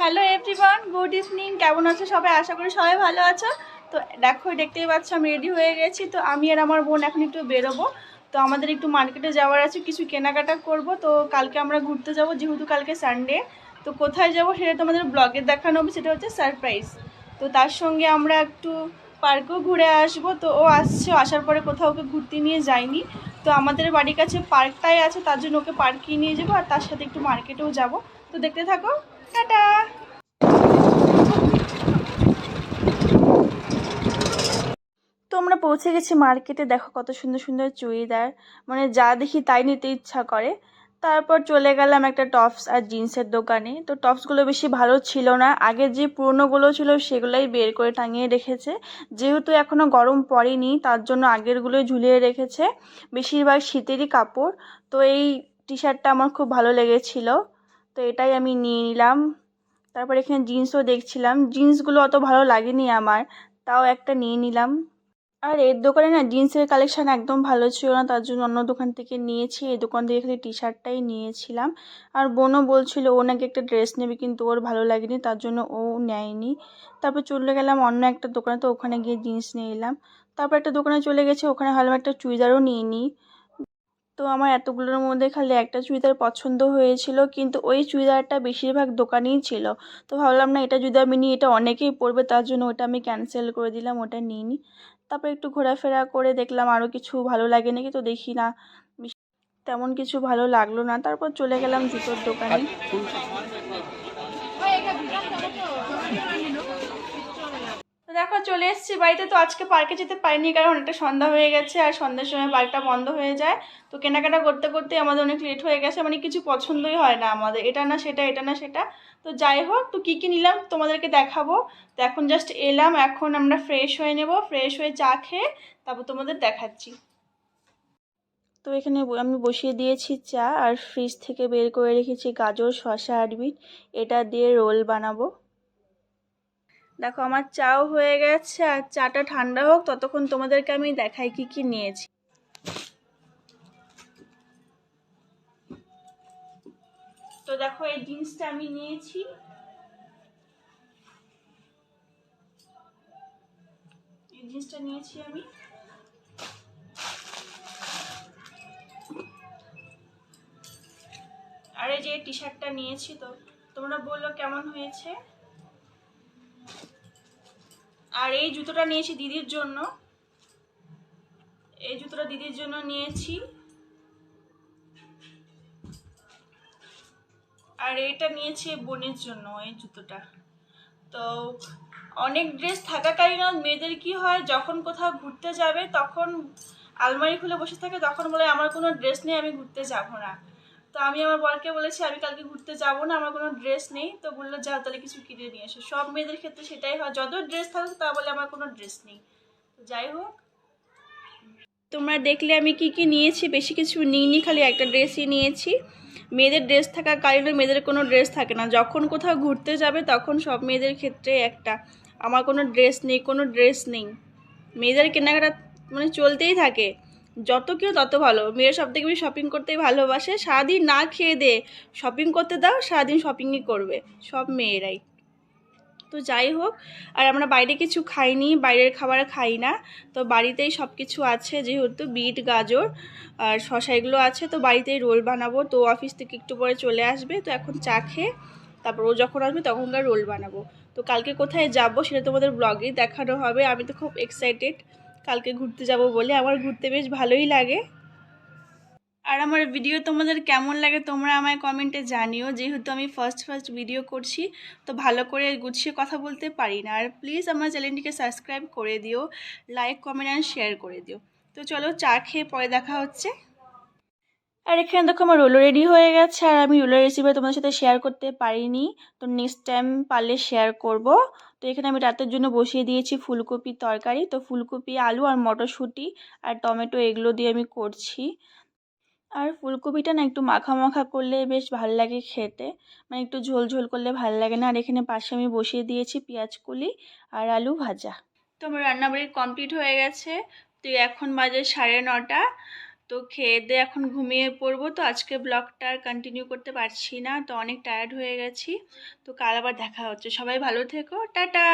Hello everyone good evening কেমন আছো সবাই? আশা করি সবাই ভালো আছো। তো দেখো, দেখতেই পাচ্ছ, আমি রেডি হয়ে গেছি। তো আমি আর আমার বোন এখন একটু বেরোবো। তো আমাদের একটু মার্কেটে যাওয়ার আছে, কিছু কেনাকাটা করব। তো কালকে আমরা ঘুরতে যাব, যেহেতু কালকে সানডে তো কোথায় যাব সেটা তোমাদের ব্লগে দেখানো হবে, সেটা হচ্ছে সারপ্রাইজ তো তার সঙ্গে আমরা একটু পার্কেও ঘুরে আসব। তো ও আসছে, আসার পরে কোথাও ওকে ঘুরতে নিয়ে যাইনি তো আমাদের বাড়ির কাছে পার্কটাই আছে, তার জন্য ওকে পার্কে নিয়ে যাব আর তার সাথে একটু মার্কেটেও যাব। তো দেখতে থাকো। টাটা! তো আমরা পৌঁছে গেছি মার্কেটে, দেখো কত সুন্দর সুন্দর চুড়িদার মানে যা দেখি তাই নিতে ইচ্ছা করে। তারপর চলে গেলাম একটা টপস আর জিন্সের দোকানে। তো টপসগুলো বেশি ভালো ছিল না। আগে যে পুরনোগুলো ছিল সেগুলোই বের করে টাঙিয়ে রেখেছে। যেহেতু এখনও গরম পড়েনি, তার জন্য আগেরগুলোই ঝুলিয়ে রেখেছে। বেশিরভাগ শীতেরই কাপড়। তো এই টি শার্টটা আমার খুব ভালো লেগেছিল। তো এটাই আমি নিয়ে নিলাম। তারপর এখানে জিন্সও দেখছিলাম। জিন্সগুলো অত ভালো লাগেনি আমার, তাও একটা নিয়ে নিলাম। আর এর দোকানে না জিন্সের কালেকশান একদম ভালো ছিল না, তার জন্য অন্য দোকান থেকে নিয়েছি। এই দোকান থেকে খালি টি শার্টটাই নিয়েছিলাম। আর বোনও বলছিল, ও নাকি একটা ড্রেস নেবে, কিন্তু ওর ভালো লাগেনি, তার জন্য ও নেয়নি। তারপর চলে গেলাম অন্য একটা দোকানে, তো ওখানে গিয়ে জিন্স নিয়ে এলাম। তারপর একটা দোকানে চলে গেছে, ওখানে ভালো একটা চুড়িদারও নিয়ে নিই তো আমার এতগুলোর মধ্যে খালি একটা চুড়িদার পছন্দ হয়েছিল, কিন্তু ওই চুড়িদারটা বেশিরভাগ দোকানেই ছিল। তো ভাবলাম না, এটা যদি আমি নিই, এটা অনেকেই পরবে, তার জন্য ওটা আমি ক্যান্সেল করে দিলাম, ওটা নিই নি তারপর একটু ঘোরাফেরা করে দেখলাম আরও কিছু ভালো লাগে নাকি, তো দেখি না তেমন কিছু ভালো লাগল না। তারপর চলে গেলাম জুতোর দোকানে। তো দেখো, চলে এসেছি। বাড়িতে তো আজকে পার্কে যেতে পারিনি, কারণ অনেকটা সন্ধ্যা হয়ে গেছে আর সন্ধ্যার সময় পার্কটা বন্ধ হয়ে যায়। তো কেনাকাটা করতে করতে আমাদের অনেক লেট হয়ে গেছে মানে কিছু পছন্দই হয় না আমাদের। এটা না সেটা, এটা না সেটা। তো যাই হোক, তো কী কী নিলাম তোমাদেরকে দেখাবো। তো এখন জাস্ট এলাম, এখন আমরা ফ্রেশ হয়ে নেব। ফ্রেশ হয়ে চা খেয়ে তারপর তোমাদের দেখাচ্ছি। তো এখানে আমি বসিয়ে দিয়েছি চা, আর ফ্রিজ থেকে বের করে রেখেছি গাজর, শসা, আর বিট এটা দিয়ে রোল বানাবো। দেখো, আমার চাও হয়ে গেছে আর চাটা ঠান্ডা হোক, ততক্ষণ তোমাদেরকে আমি দেখাই কি কি নিয়েছি। তো দেখো, এই জিন্সটা আমি নিয়েছি। এই জিন্সটা নিয়েছি আমি। আর এই যে টি শার্টটা নিয়েছি তো, তোমরা বলল কেমন হয়েছে? আর এই জুতোটা নিয়েছি দিদির জন্য। এই জুতোটা দিদির জন্য নিয়েছি। আর এটা নিয়েছি বোনের জন্য এই জুতোটা। তো অনেক ড্রেস থাকাকালীন মেয়েদের কি হয়, যখন কোথাও ঘুরতে যাবে তখন আলমারি খুলে বসে থাকে, তখন বলে, আমার কোনো ড্রেস নেই, আমি ঘুরতে যাব না। তো আমি আমার বরকে বলেছি, আমি কালকে ঘুরতে যাব না, আমার কোনো ড্রেস নেই। তো বলল যাও তাহলে কিছু কিনে নিয়ে এসো। সব মেয়েদের ক্ষেত্রে সেটাই হয়। যত ড্রেস থাকুক, তা বলে আমার কোনো ড্রেস নেই। তো যাই হোক। তোমরা দেখলে আমি কি কি নিয়েছি, বেশি কিছু নিইনি, খালি একটা ড্রেসই নিয়েছি। মেয়েদের ড্রেস থাকা কারণে মেয়েদের কোনো ড্রেস থাকে না। যখন কোথাও ঘুরতে যাবে, তখন সব মেয়েদের ক্ষেত্রে একটা। আমার কোনো ড্রেস নেই, কোনো ড্রেস নেই। মেয়েদের কেনাকাটা মানে চলতেই থাকে। যত কেউ তত ভালো। মেয়েরা সব থেকে বেশি শপিং করতেই ভালোবাসে। সারাদিন না খেয়ে দে শপিং করতে দাও, সারাদিন শপিংই করবে। সব মেয়েরাই। তো যাই হোক, আর আমরা বাইরে কিছু খাইনি, বাইরের খাবার খাই না। তো বাড়িতেই সব কিছু আছে যেহেতু, বিট, গাজর আর শসা এগুলো আছে। তো বাড়িতেই রোল বানাবো। তো অফিস থেকে একটু পরে চলে আসবে। তো এখন চা খেয়ে তারপর ও যখন আসবে তখনকার রোল বানাবো। তো কালকে কোথায় যাব সেটা তোমাদের ব্লগেই দেখানো হবে। আমি তো খুব এক্সাইটেড কালকে ঘুরতে যাব বলে আমার ঘুরতে বেশ ভালোই লাগে। আর আমার ভিডিও তোমাদের কেমন লাগে তোমরা আমায় কমেন্টে জানিও। যেহেতু আমি ফার্স্ট ফার্স্ট ভিডিও করছি, তো ভালো করে গুছিয়ে কথা বলতে পারি না। আর প্লিজ আমার চ্যানেলটিকে সাবস্ক্রাইব করে দিও লাইক কমেন্ট অ্যান্ড শেয়ার করে দিও। তো চলো চা খেয়ে পরে দেখা হচ্ছে। আর এখানে দেখো আমার রোলো রেডি হয়ে গেছে। আর আমি রোলের রেসিপি তোমাদের সাথে শেয়ার করতে পারিনি। তো নেক্সট টাইম পারলে শেয়ার করব। তো এখানে আমি রাতের জন্য বসিয়ে দিয়েছি ফুলকপির তরকারি। তো ফুলকপি, আলু আর মটরশুঁটি আর টমেটো এগুলো দিয়ে আমি করছি। আর ফুলকপিটা না একটু মাখা মাখা করলে বেশ ভালো লাগে খেতে। মানে একটু ঝোল ঝোল করলে ভালো লাগে না। আর এখানে পাশে আমি বসিয়ে দিয়েছি পেঁয়াজ কুলি আর আলু ভাজা। তো আমার রান্নাবাড়ি কমপ্লিট হয়ে গেছে। তো এখন বাজে সাড়ে নটা। তো খেয়ে দিয়ে এখন ঘুমিয়ে পড়ব। তো আজকে ব্লগটা আর কন্টিনিউ করতে পারছি না, তো অনেক টায়ার্ড হয়ে গেছি। তো কাল আবার দেখা হচ্ছে। সবাই ভালো থেকো। টাটা!